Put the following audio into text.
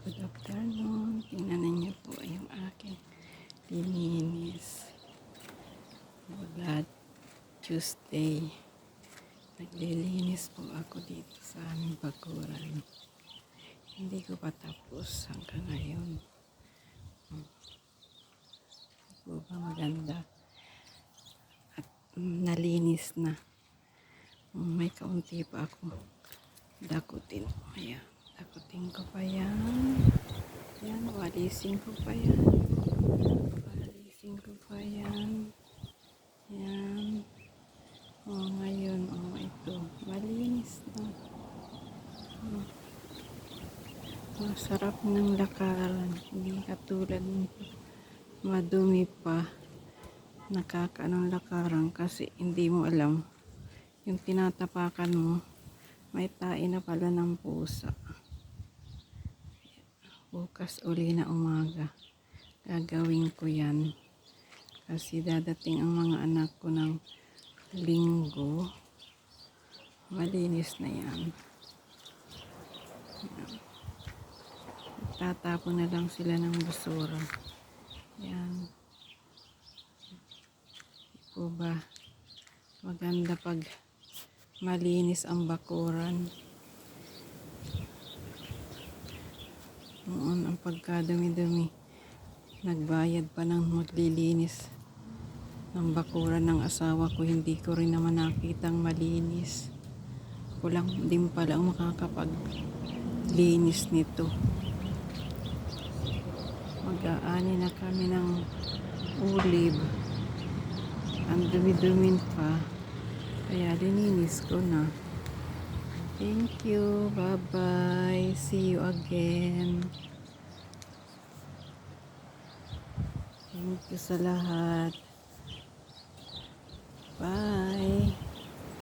Good afternoon. Tingnan ninyo po yung aking lininis. Mula Tuesday. Naglilinis po ako dito sa aming bakuran. Hindi ko pa tapos hanggang ngayon. Hmm. Ba maganda? At mm, nalinis na. Mm, May kaunti pa ako dakutin. Ayan. Dakutin ko pa yan. Yan. Walisin ko pa yan. Walisin ko pa yan. Yan. O, ngayon. O, ito. Malinis na. O. Masarap ng lakaran. Hindi katulad madumi pa. Nakakaanong lakaran kasi hindi mo alam yung tinatapakan mo may tae na pala ng pusa. Bukas uli na umaga. Gagawin ko yan. Kasi dadating ang mga anak ko ng linggo. Malinis na yan. Tatapon na lang sila ng basura. Yan. Di po ba? Maganda pag malinis ang bakuran. Noon ang pagkadumi-dumi. Nagbayad pa ng maglilinis ng bakuran ng asawa ko. Hindi ko rin naman nakitang malinis. Ako lang din pala ang makakapaglinis nito. Mag-aani na kami ng ulib. Ang dumi-dumin pa. Kaya lininis ko na. Thank you. Bye-bye. See you again. Thank you sa lahat.